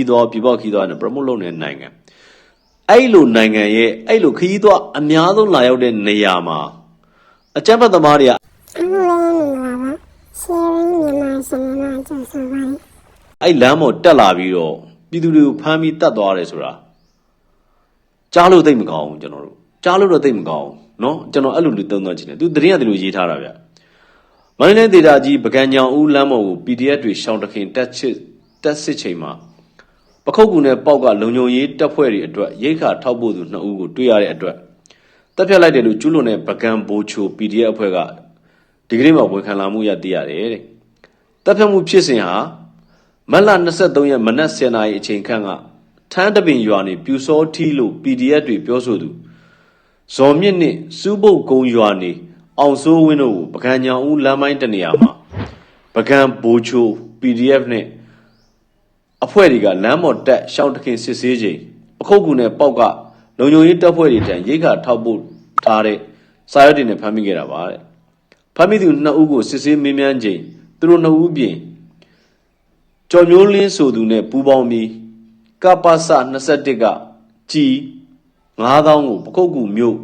ီးသွားပြည်ပခီးသွားနဲ့ promote လုပ်နေတဲ့နိုင်ငံအဲ့လိုနိုင်ငံရဲ့အဲ့လိုခီးသွားအများဆုံးလာရောက်တဲ့နေရာမှာအကြမ်းဖက်သမားတွေက အခုလည်းမင်္ဂလာပါ sharing မြန်မာရှင်မြန်မာကျဆိုပါလိ အဲ့လမ်းပေါ်တက်လာပြီးတော့ပြည်သူတွေကိုဖမ်းပြီးတတ်သွားတယ်ဆိုတာကြားလို့သိပ်မကောင်းဘူးကျွန်တော်တို့ကြားလို့တော့သိပ်မကောင်းဘူးเนาะကျွန်တော်အဲ့လိုလူသုံးသပ်ချင်တယ်သူတရင်ကတည်းကရေးထားတာဗျမန္တလေးဒေသကြီးပကံညောင်ဦးလမ်းပေါ်ကို PDF တွေရှောင်းတခင်တက်ချစ်တက်စစ်ချိန်မှာ ပခုတ်ကူနဲ့ပေါက်ကလုံခြုံရေးတပ်ဖွဲ့တွေအတွက်ရိတ်ခါထောက်ပို့သူနှစ်ဦးကိုတွေ့ရတဲ့အတွက်တပ်ဖြတ်လိုက်တယ်လို့ကျူးလွန်တဲ့ပကံဘိုချို PDF အဖွဲ့ကဒီကနေ့မှဝန်ခံလာမှုရသိရတယ်တဲ့တပ်ဖြတ်မှုဖြစ်စဉ်ဟာမတ်လ23ရက်မနက်10:00နာရီအချိန်ခန့်ကထန်းတပင်ရွာနေပြူစောထီလို့ PDF တွေပြောဆိုသူဇော်မြင့်နှင့်စူးပုတ်ကုံရွာနေအောင်စိုးဝင်းတို့ကိုပကံညာဦးလမ်းပိုင်းတနေရာမှာပကံဘိုချို PDF နဲ့ အဖွဲ့တွေကလမ်းပေါ်တက်ရှောင်းတခင်စစ်ဆေးချိန်အခုတ်ကူနဲ့ပေါက်ကလုံခြုံရေးတပ်ဖွဲ့တွေတန်ရိတ်ခါထောက်ပို့ထားတဲ့စာရွက်တွေနဲ့ဖမ်းမိခဲ့တာပါတဲ့ဖမ်းမိသူနှစ်ဦးကိုစစ်ဆေးမေးမြန်းချိန်သူတို့နှစ်ဦးပြင်ကျော်မျိုးလင်းဆိုသူနဲ့ပူးပေါင်းပြီးကပ္ပစ21ကជី9000ကိုပကုတ်ကူမြို့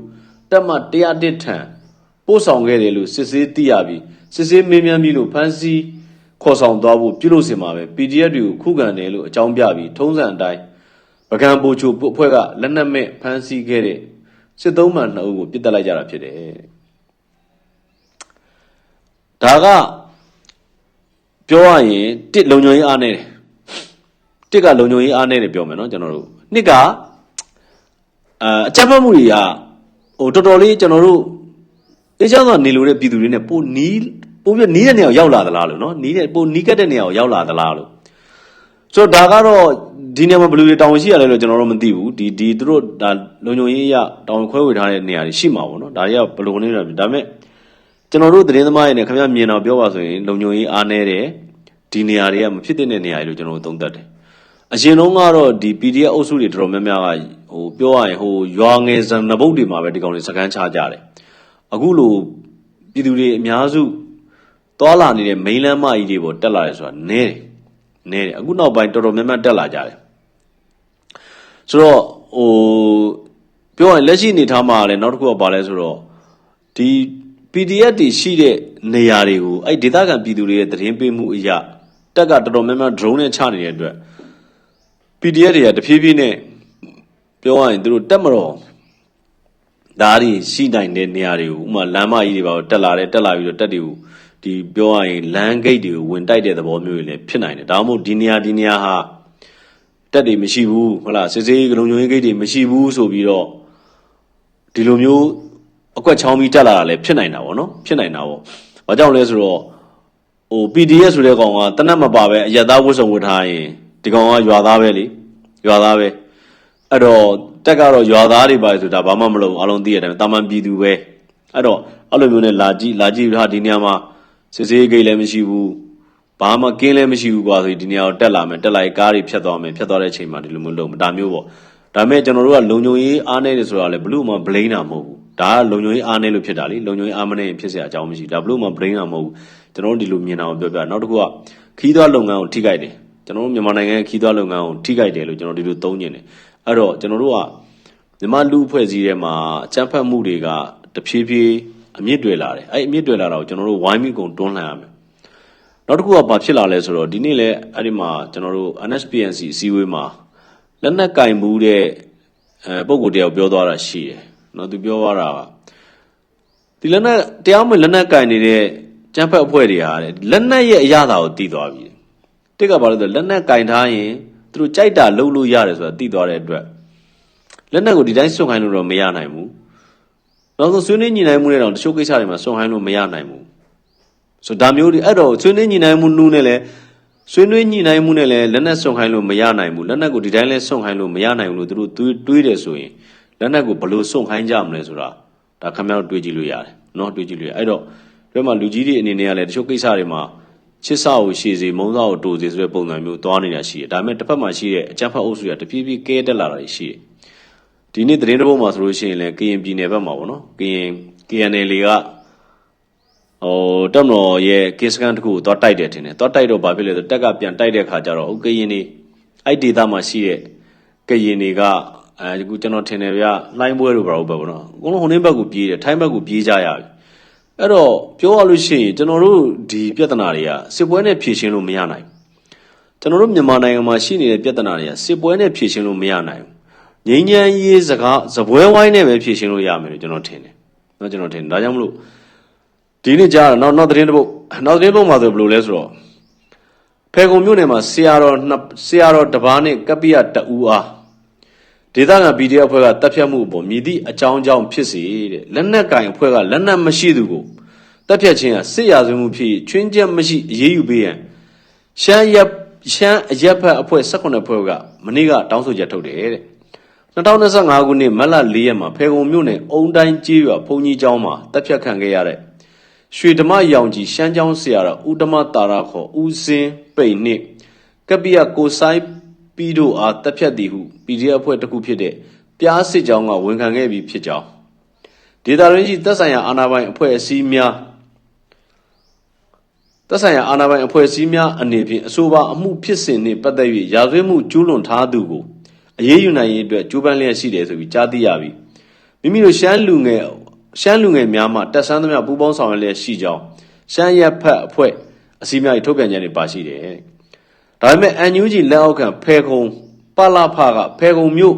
တက်မ101ထံပို့ဆောင်ခဲ့တယ်လို့စစ်ဆေးသိရပြီးစစ်ဆေးမေးမြန်းပြီးလို့ဖမ်းဆီး ခေါ်ဆောင်သွားဖို့ပြုလုပ်စင်မှာပဲ PDF တွေကိုခုခံတယ်လို့အကြောင်းပြပြီးထုံးစံအတိုင်းပကံပိုချိုအဖွဲ့ကလက်နက်မဲ့ဖမ်းဆီးခဲ့တဲ့စစ်သုံးမှန်နှစ်ဦးကိုပြစ်တက်လိုက်ကြတာဖြစ်တယ်ဒါကပြောရရင်တစ်လုံညုံရေးအားနေတယ်တစ်ကလုံညုံရေးအားနေတယ်ပြောမယ်နော်ကျွန်တော်တို့နှစ်ကအာအကြမ်းဖက်မှုတွေကဟိုတော်တော်လေးကျွန်တော်တို့အေးချမ်းစွာနေလို့တဲ့ပြည်သူတွေနဲ့ပိုနီး ပိုပြီးနီးတဲ့နေရာကိုရောက်လာသလားလို့နော်နီးတဲ့ပိုနီးကတ်တဲ့နေရာကိုရောက်လာသလားလို့ဆိုတော့ဒါကတော့ဒီနေရာမှာဘယ်လိုတွေတောင်းရှိရလဲလို့ကျွန်တော်တို့မသိဘူးဒီဒီသူတို့ဒါလုံညုံရေးရတောင်းခွဲဝေထားတဲ့နေရာတွေရှိမှာပေါ့နော်ဒါတွေကဘယ်လိုနေလဲဒါပေမဲ့ကျွန်တော်တို့သတင်းသမားတွေနဲ့ခင်ဗျမြင်တော့ပြောပါဆိုရင်လုံညုံရေးအားနေတယ်ဒီနေရာတွေကမဖြစ်တဲ့နေရာတွေလို့ကျွန်တော်တို့သုံးသပ်တယ်အရင်တုန်းကတော့ဒီ PDF အုပ်စုတွေတော်တော်များများကဟိုပြောရရင်ဟိုရွာငယ်ဇနဘုတ်တွေမှာပဲဒီကောင်တွေစကန်းချကြတယ်အခုလိုပြည်သူတွေအများစု သွားလာနေတဲ့မိန်းလမ်းမကြီးတွေပေါ်တက်လာတယ်ဆိုတာနည်းတယ်နည်းတယ်အခုနောက်ပိုင်းတော်တော်များများတက်လာကြတယ်ဆိုတော့ဟိုပြောရရင်လက်ရှိအနေထားမှာလည်းနောက်တစ်ခုကဘာလဲဆိုတော့ဒီ PDF တွေရှိတဲ့နေရာတွေကိုအဲ့ဒေသခံပြည်သူတွေရဲ့သတင်းပေးမှုအရာတက်ကတော်တော်များများ drone နဲ့ချနေတဲ့အတွက် PDF တွေကတဖြည်းဖြည်းနဲ့ပြောရရင်သူတို့တက်မတော်ဒါတွေရှိနိုင်တဲ့နေရာတွေကိုဥပမာလမ်းမကြီးတွေပါတက်လာတယ်တက်လာပြီးတော့တက်တွေကို ဒီပြောရရင်လမ်းဂိတ်တွေကိုဝင်တိုက်တဲ့သဘောမျိုးတွေလည်းဖြစ်နိုင်တယ်ဒါမှမဟုတ်ဒီနေရာဒီနေရာဟာတက်တွေမရှိဘူးဟုတ်လားစစ်စေးလုံခြုံရေးဂိတ်တွေမရှိဘူးဆိုပြီးတော့ဒီလိုမျိုးအကွက်ချောင်းပြီးတက်လာတာလည်းဖြစ်နိုင်တာပေါ့နော်ဖြစ်နိုင်တာပေါ့။ဘာကြောင့်လဲဆိုတော့ဟို PDF ဆိုတဲ့ကောင်ကတနတ်မပါပဲအရက်သားဝတ်စုံဝတ်ထားရင်ဒီကောင်ကရွာသားပဲလေရွာသားပဲအဲ့တော့တက်ကတော့ရွာသားတွေပါဆိုတာဘာမှမလုပ်အားလုံးသိရတယ်တာမန်ပြည်သူပဲအဲ့တော့အဲ့လိုမျိုးနဲ့လာကြည့်လာကြည့်ထားဒီနေရာမှာ စစ်စေးဂိတ်လည်းမရှိဘူးဘာမှကင်းလည်းမရှိဘူးကွာဆိုဒီနေရာကိုတက်လာမယ်တက်လာရင်ကားတွေဖြတ်သွားမယ်ဖြတ်သွားတဲ့အချိန်မှာဒီလိုမျိုးလုပ်ဒါမျိုးပေါ့ဒါပေမဲ့ကျွန်တော်တို့ကလုံခြုံရေးအားနေတယ်ဆိုတာလေဘလို့မှ blame တာမဟုတ်ဘူးဒါကလုံခြုံရေးအားနေလို့ဖြစ်တာလေလုံခြုံရေးအားမနေရင်ဖြစ်เสียအကြောင်းမရှိဒါဘလို့မှ blame တာမဟုတ်ဘူးကျွန်တော်တို့ဒီလိုမြင်တာကိုပြောပြနောက်တစ်ခုကခီးသွွားလုပ်ငန်းကိုထိခိုက်တယ်ကျွန်တော်တို့မြန်မာနိုင်ငံရဲ့ခီးသွွားလုပ်ငန်းကိုထိခိုက်တယ်လို့ကျွန်တော်ဒီလိုသုံးညင်တယ်အဲ့တော့ကျွန်တော်တို့ကမြန်မာလူအဖွဲ့အစည်းထဲမှာအကြမ်းဖက်မှုတွေကတဖြည်းဖြည်း အမြင့်တွေလာတယ်အဲ့အမြင့်တွေလာတာကိုကျွန်တော်တို့ဝိုင်းမိကုန်တွန်းလှန်ရမယ်နောက်တစ်ခုကဘာဖြစ်လာလဲဆိုတော့ဒီနေ့လဲအဲ့ဒီမှာကျွန်တော်တို့ NSPNC အစည်းအဝေးမှာလက်နက်ကင်မှုတဲ့အဲပုံကိုယ်တယောက်ပြောသွားတာရှိတယ်။နော်သူပြောသွားတာကဒီလက်နက်တရားမဝင်လက်နက်ကင်နေတဲ့ကျန်းဖက်အဖွဲ့တွေဟာတဲ့လက်နက်ရဲ့အရသာကိုတည်သွားပြီ။တစ်ကဘာလို့လဲဆိုလက်နက်ကင်ထားရင်သူတို့ကြိုက်တာလုပ်လို့ရတယ်ဆိုတာတည်သွားတဲ့အတွက်လက်နက်ကိုဒီတိုင်းစွန့်ခိုင်းလို့တော့မရနိုင်ဘူး။ နောက်ဆုံးဆွေးနွေးညှိနှိုင်းမှုတွေတော့တချို့ကိစ္စတွေမှာစွန့်ခိုင်းလို့မရနိုင်ဘူး။ဆိုဒါမျိုးတွေအဲ့တော့ဆွေးနွေးညှိနှိုင်းမှုနူးနဲ့လည်းဆွေးနွေးညှိနှိုင်းမှုနဲ့လည်းလက်နက်ဆွန့်ခိုင်းလို့မရနိုင်ဘူးလက်နက်ကိုဒီတိုင်းလဲဆွန့်ခိုင်းလို့မရနိုင်ဘူးလို့သူတို့တွေးတွေးတယ်ဆိုရင်လက်နက်ကိုဘယ်လိုဆွန့်ခိုင်းကြမလဲဆိုတာဒါခင်ဗျားတို့တွေးကြည့်လို့ရတယ်နော်တွေးကြည့်လို့ရအဲ့တော့ဒီမှာလူကြီးတွေအနေနဲ့ကလည်းတချို့ကိစ္စတွေမှာချစ်စာကိုရှည်စီမုံစာကိုတိုစီဆိုတဲ့ပုံစံမျိုးသွားနေတာရှိတယ်ဒါပေမဲ့တစ်ဖက်မှာရှိတဲ့အကြမ်းဖက်အုပ်စုကတဖြည်းဖြည်းကဲတက်လာတာရှိတယ် ဒီနေ့သတင်းတစ်ပုဒ်မှာဆိုလို့ရှိရင်လည်းကရင်ပြည်နယ်ဘက်မှာပေါ့နော်ကရင် KNL ကဟိုတက်မတော်ရဲ့ကင်းစကန်တစ်ခုကိုသွားတိုက်တယ်ထင်တယ်သွားတိုက်တော့ဘာဖြစ်လဲဆိုတက်ကပြန်တိုက်တဲ့ခါကျတော့ဥကရင်နေအဲ့ဒေသမှာရှိတဲ့ကရင်တွေကအဲဒီကျွန်တော်ထင်တယ်ဗျလိုင်းပွဲတို့ဘာလို့ပဲပေါ့နော်အကုန်လုံးဟိုနှင်းဘက်ကိုပြေးတယ်ထိုင်းဘက်ကိုပြေးကြရပြီအဲ့တော့ပြောရလို့ရှိရင်ကျွန်တော်တို့ဒီပြဿနာတွေကစစ်ပွဲနဲ့ဖြေရှင်းလို့မရနိုင်ဘူးကျွန်တော်တို့မြန်မာနိုင်ငံမှာရှိနေတဲ့ပြဿနာတွေကစစ်ပွဲနဲ့ဖြေရှင်းလို့မရနိုင်ဘူး ငြိမ်းချမ်းရေးစကားစပွဲဝိုင်းနဲ့ပဲဖြေရှင်းလို့ရမယ်လို့ကျွန်တော်ထင်တယ်နော်ကျွန်တော်ထင်တယ်ဒါကြောင့်မလို့ဒီနေ့ကြားတော့နောက်နောက်သတင်းတစ်ပုတ်နောက်သတင်းတစ်ပုတ်မှာဆိုဘယ်လိုလဲဆိုတော့ဖေကုံမြို့နယ်မှာဆရာတော်နှစ်ဆရာတော်တစ်ပါးနဲ့ကပ္ပိယတအူအားဒေသခံ PDF အဖွဲ့ကတပ်ဖြတ်မှုအပေါ်မြည်သည့်အကြောင်းကြောင့်ဖြစ်စေတဲ့လက်နက်ကင်အဖွဲ့ကလက်နက်မရှိသူကိုတပ်ဖြတ်ခြင်းဟာစစ်ရာဇဝတ်မှုဖြစ်၍ချွင်းချက်မရှိအရေးယူပေးရန်ရှမ်းရပ်ရှမ်းအရက်ဖက်အဖွဲ့18ဖွဲ့ကမနေ့ကတောင်းဆိုချက်ထုတ်တယ်တဲ့ 2025ခုနှစ်မတ်လ4ရက်မှာဖေကုံမြို့နယ်အုံတိုင်းကျေးရွာဘုံကြီးကျောင်းမှာတပ်ဖြတ်ခံခဲ့ရတဲ့ရွှေဓမ္မရောင်ကြီးရှမ်းကျောင်းဆရာတော်ဦးဓမ္မတာရခေါ်ဦးစင်းပိန်နှင့်ကပ္ပိယကိုဆိုင်ပီတို့အားတပ်ဖြတ်သည်ဟု PDF အဖွဲ့တစ်ခုဖြစ်တဲ့ပြားစစ်ကြောင်းကဝန်ခံခဲ့ပြီးဖြစ်ကြောင်းဒေတာရင်းရှိသက်ဆိုင်ရာအာဏာပိုင်အဖွဲ့အစည်းများသက်ဆိုင်ရာအာဏာပိုင်အဖွဲ့အစည်းများအနေဖြင့်အဆိုပါအမှုဖြစ်စဉ်နှင့်ပတ်သက်၍ရာဇဝတ်မှုကျူးလွန်ထားသူကို အရေးယူနိုင်ရေးအတွက်ကြိုးပမ်းလျက်ရှိတယ်ဆိုပြီးကြားသိရပြီးမိမိတို့ရှမ်းလူငယ်ရှမ်းလူငယ်များမှတက်ဆန်းသမျှပူးပေါင်းဆောင်ရွက်လျက်ရှိကြောင်းရှမ်းရက်ဖက်အဖွဲ့အစည်းအများ၏ထုတ်ပြန်ချက်တွေပါရှိတယ်။ဒါပေမဲ့ NUG လက်အောက်ခံဖဲခုံပလာဖကဖဲခုံမြို့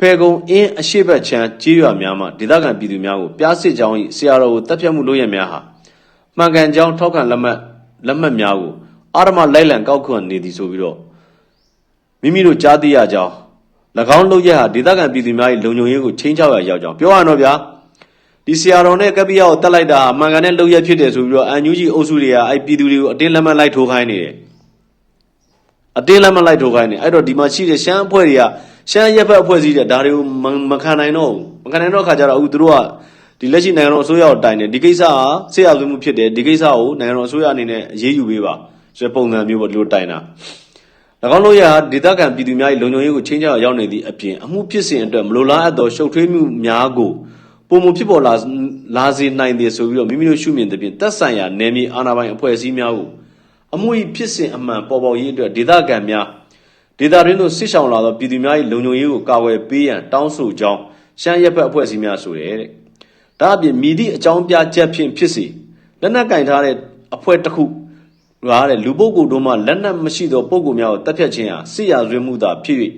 ဖဲခုံအင်းအရှိတ်ဘက်ချမ်းကြေးရွာများမှဒေသခံပြည်သူများကိုပြားစစ်ကြောင်း၏ဆရာတော်ကိုတပ်ဖြတ်မှုလုပ်ရများဟာမှန်ကန်ကြောင်းထောက်ခံလက်မှတ်လက်မှတ်များကိုအာရမလိုက်လံကောက်ခွန်နေသည်ဆိုပြီးတော့မိမိတို့ကြားသိရကြောင်း၎ င်းလုပ်ရက်ဟာဒေသခံပြည်သူများ၏လုံခြုံရေးကိုချင်းချောက်ရရောက်ကြောင်းပြောရတော့ဗျာဒီဆရာတော်နဲ့ကပ္ပိယကိုတတ်လိုက်တာအမှန်ကန်တဲ့လုပ်ရက်ဖြစ်တယ်ဆိုပြီးတော့အန်ယူဂျီအုပ်စုတွေကအဲ့ပြည်သူတွေကိုအတင်းလက်မှတ်လိုက်ထိုးခိုင်းနေတယ်အတင်းလက်မှတ်လိုက်ထိုးခိုင်းနေအဲ့တော့ဒီမှာရှိတဲ့ရှမ်းအဖွဲ့တွေကရှမ်းရက်ဖက်အဖွဲ့အစည်းတွေဒါတွေကိုမမခံနိုင်တော့ဘူးမခံနိုင်တော့ခါကျတော့အခုသူတို့ကဒီလက်ရှိနိုင်ငံတော်အစိုးရကိုတိုင်တယ်ဒီကိစ္စဟာဆရာသွင်းမှုဖြစ်တယ်ဒီကိစ္စကိုနိုင်ငံတော်အစိုးရအနေနဲ့အရေးယူပေးပါဆိုတဲ့ပုံစံမျိုးပေါ့ဒီလိုတိုင်တာ၎ င်းတို့ရဒေသခံပြည်သူများ၏လုံခြုံရေးကိုချင်းချောက်ရောက်နေသည့်အပြင်အမှုဖြစ်စဉ်အတွက်မလိုလားအပ်သောရှုပ်ထွေးမှုများကိုပုံမဖြစ်ပေါ်လာလာစေနိုင်သည်ဆိုပြီးတော့မိမိတို့ရှုမြင်သဖြင့်သက်ဆိုင်ရာနယ်မြေအာဏာပိုင်အဖွဲ့အစည်းများကိုအမှု၏ဖြစ်စဉ်အမှန်ပေါ်ပေါ်ရေးအတွက်ဒေသခံများဒေသတွင်းသို့ဆစ်ဆောင်လာသောပြည်သူများ၏လုံခြုံရေးကိုကာကွယ်ပေးရန်တောင်းဆိုကြောင်းရှမ်းရက်ဘက်အဖွဲ့အစည်းများဆိုရဲတဲ့ဒါအပြင်မြည်သည့်အကြောင်းပြချက်ဖြင့်ဖြစ်စေလက်နက်ကင်ထားတဲ့အဖွဲ့တစ်ခု ဟာတဲ့လူပုဂ္ဂိုလ်တို့မှလက်နက်မရှိသောပုဂ္ဂိုလ်များကိုတပ်ဖြတ်ခြင်းဟာစစ်ရာဇဝတ်မှုသာဖြစ်၍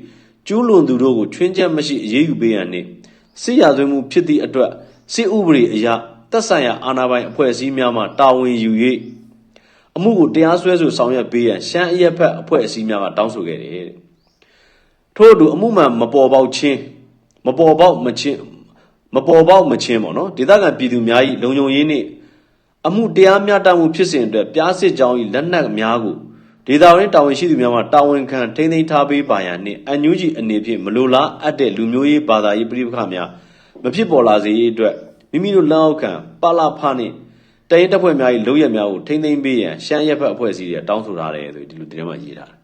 ကျူးလွန်သူတို့ကိုချွင်းချက်မရှိအရေးယူပေးရန်နှင့်စစ်ရာဇဝတ်မှုဖြစ်သည့်အတွက်စစ်ဥပဒေအရသက်ဆိုင်ရာအာဏာပိုင်အဖွဲ့အစည်းများမှတာဝန်ယူ၍အမှုကိုတရားစွဲဆိုဆောင်ရွက်ပေးရန်ရှမ်းအရက်ဖက်အဖွဲ့အစည်းများကတောင်းဆိုခဲ့တယ်တဲ့ထို့အတူအမှုမှန်မပေါ်ပေါက်ခြင်းမပေါ်ပေါက်မချင်းမပေါ်ပေါက်မချင်းပေါ့နော်ဒေသခံပြည်သူများ၏လုံခြုံရေးနှင့် အမှုတရားမျှတမှုဖြစ်စဉ်အတွက်ပြားစစ်ကြောင်း၏လက်နက်များကိုဒေတာဝင်တာဝန်ရှိသူများမှတာဝန်ခံထိန်းသိမ်းထားပေးပါရန်နှင့်အန်ယူဂျီအနေဖြင့်မလိုလားအပ်တဲ့လူမျိုးရေးဘာသာရေးပြည်ပခါများမဖြစ်ပေါ်လာစေရေးအတွက်မိမိတို့လက်အောက်ခံပလာဖနှင့်တရင်တပ်ဖွဲ့များ၏လုံရက်များကိုထိန်းသိမ်းပေးရန်ရှမ်းရက်ဖက်အဖွဲ့အစည်းတွေတောင်းဆိုထားတယ်ဆိုဒီလိုဒီထဲမှာရေးထားတယ်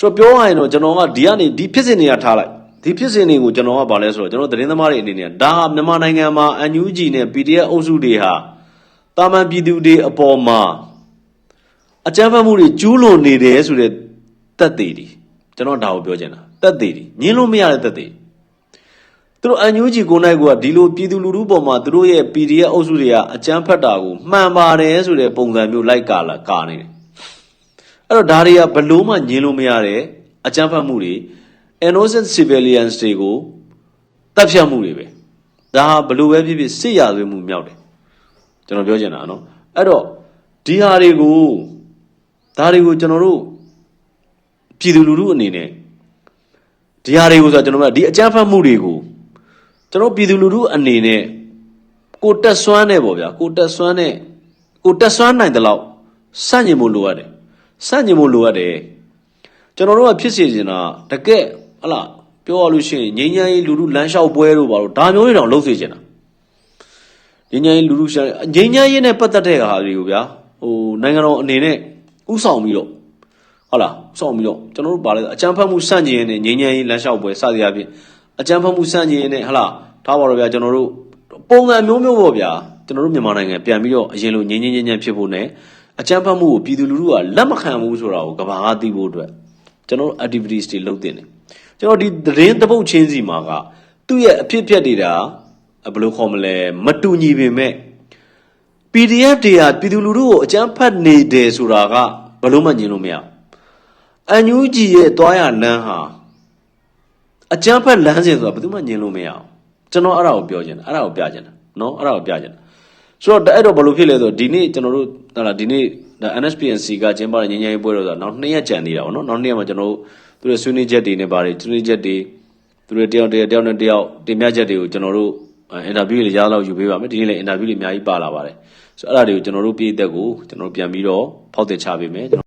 ဆိုတော့ပြောရရင်တော့ကျွန်တော်ကဒီကနေဒီဖြစ်စဉ်တွေကထားလိုက်ဒီဖြစ်စဉ်တွေကိုကျွန်တော်ကဗာလဲဆိုတော့ကျွန်တော်သတင်းသမားတွေအနေနဲ့ဒါဟာမြန်မာနိုင်ငံမှာအန်ယူဂျီနဲ့ PDF အုပ်စုတွေဟာ တာမန်ပြည်သူတွေအပေါ်မှာအကြမ်းဖက်မှုတွေကျူးလွန်နေတယ်ဆိုတဲ့တက်သေးတွေကျွန်တော်ဒါကိုပြောချင်တာတက်သေးတွေညင်းလို့မရတဲ့တက်သေးသူတို့အန်ယူဂျီကိုနိုင်ကဒီလိုပြည်သူလူထုပေါ်မှာသူတို့ရဲ့ PDF အုပ်စုတွေကအကြမ်းဖက်တာကိုမှန်ပါတယ်ဆိုတဲ့ပုံစံမျိုးလိုက်ကာလာကာနေတယ်အဲ့တော့ဒါတွေကဘလို့မှညင်လို့မရတဲ့အကြမ်းဖက်မှုတွေ innocent civilians တွေကိုတပ်ဖြတ်မှုတွေပဲဒါဟာဘလို့ပဲဖြစ်ဖြစ်စစ်ရာဇဝတ်မှုမြောက်တယ် ကျွန်တော်ပြောချင်တာနော်အဲ့တော့ဒီဟာတွေကိုဒါတွေကိုကျွန်တော်တို့ပြည်သူလူထုအနေနဲ့ဒီဟာတွေကိုဆိုတော့ကျွန်တော်တို့ကဒီအကြမ်းဖက်မှုတွေကိုကျွန်တော်ပြည်သူလူထုအနေနဲ့ကိုတက်ဆွမ်းနေပေါ့ဗျာကိုတက်ဆွမ်းနေကိုတက်ဆွမ်းနိုင်တဲ့လောက်စန့်ကျင်ဖို့လိုရတယ်စန့်ကျင်ဖို့လိုအပ်တယ်ကျွန်တော်တို့ကဖြစ်စေချင်တာတကယ်ဟလာပြောရလို့ရှိရင်ငိမ့်ငိမ့်လူလူလမ်းလျှောက်ပွဲတို့ပါတော့ဒါမျိုးတွေတော့လုပ်စေချင်တာ ငိမ့်ငိမ့်လူလူရှာငိမ့်ငိမ့်ရေးနဲ့ပတ်သက်တဲ့ဟာတွေကိုဗျာဟိုနိုင်ငံတော်အနေနဲ့ဥဆောင်ပြီးတော့ဟုတ်လားဥဆောင်ပြီးတော့ကျွန်တော်တို့ပါလဲအကြမ်းဖက်မှုစန့်ကျင်ရတဲ့ငိမ့်ငိမ့်ရေးလမ်းလျှောက်ပွဲစသည်အပြင်အကြမ်းဖက်မှုစန့်ကျင်ရတဲ့ဟလာထားပါတော့ဗျာကျွန်တော်တို့ပုံစံမျိုးမျိုးပေါ့ဗျာကျွန်တော်တို့မြန်မာနိုင်ငံပြန်ပြီးတော့အရင်လိုငိမ့်ငိမ့်ငိမ့်ငိမ့်ဖြစ်ဖို့ ਨੇ အကြမ်းဖက်မှုကိုပြည်သူလူထုကလက်မခံဘူးဆိုတာကိုကဘာကသိဖို့အတွက်ကျွန်တော်တို့ activities တွေလုပ်တင်တယ်ကျွန်တော်ဒီသတင်းသပုတ်ချင်းစီမှာကသူ့ရဲ့အဖြစ်အပျက်တွေဒါ ဘယ်လိုခေါ်မလဲမတူညီပေမဲ့ PDF တွေဟာပြည်သူလူထုကိုအကြမ်းဖက်နေတယ်ဆိုတာကဘယ်လို့မှညင်လို့မရဘူးအန်ယူဂျီရဲ့တွားရလမ်းဟာအကြမ်းဖက်လမ်းစဉ်ဆိုတာဘယ်သူမှညင်လို့မရဘူးကျွန်တော်အဲ့ဒါကိုပြောချင်တယ်အဲ့ဒါကိုပြချင်တယ်နော်အဲ့ဒါကိုပြချင်တယ်ဆိုတော့အဲ့တော့ဘယ်လိုဖြစ်လဲဆိုတော့ဒီနေ့ကျွန်တော်တို့ဟလာဒီနေ့ဒါ NSPNC ကကျင်းပတဲ့ငញ្ញရေးပွဲတော့ဆိုတော့နောက်2ရက်ကြံနေတာပေါ့နော်နောက်2ရက်မှာကျွန်တော်တို့သူတို့ဆွေးနွေးချက်တွေနဲ့ပါတယ်ဆွေးနွေးချက်တွေသူတို့တယောက်တယောက်တယောက်နဲ့တယောက်တင်ပြချက်တွေကိုကျွန်တော်တို့ အင်တာဗျူးတွေရအောင်ယူပေးပါမယ်ဒီနေ့လည်းအင်တာဗျူးတွေအများကြီးပါလာပါတယ်ဆိုတော့အဲ့ဒါတွေကိုကျွန်တော်တို့ပြည်သက်ကိုကျွန်တော်တို့ပြန်ပြီးတော့ဖောက်တင်ချပေးမယ်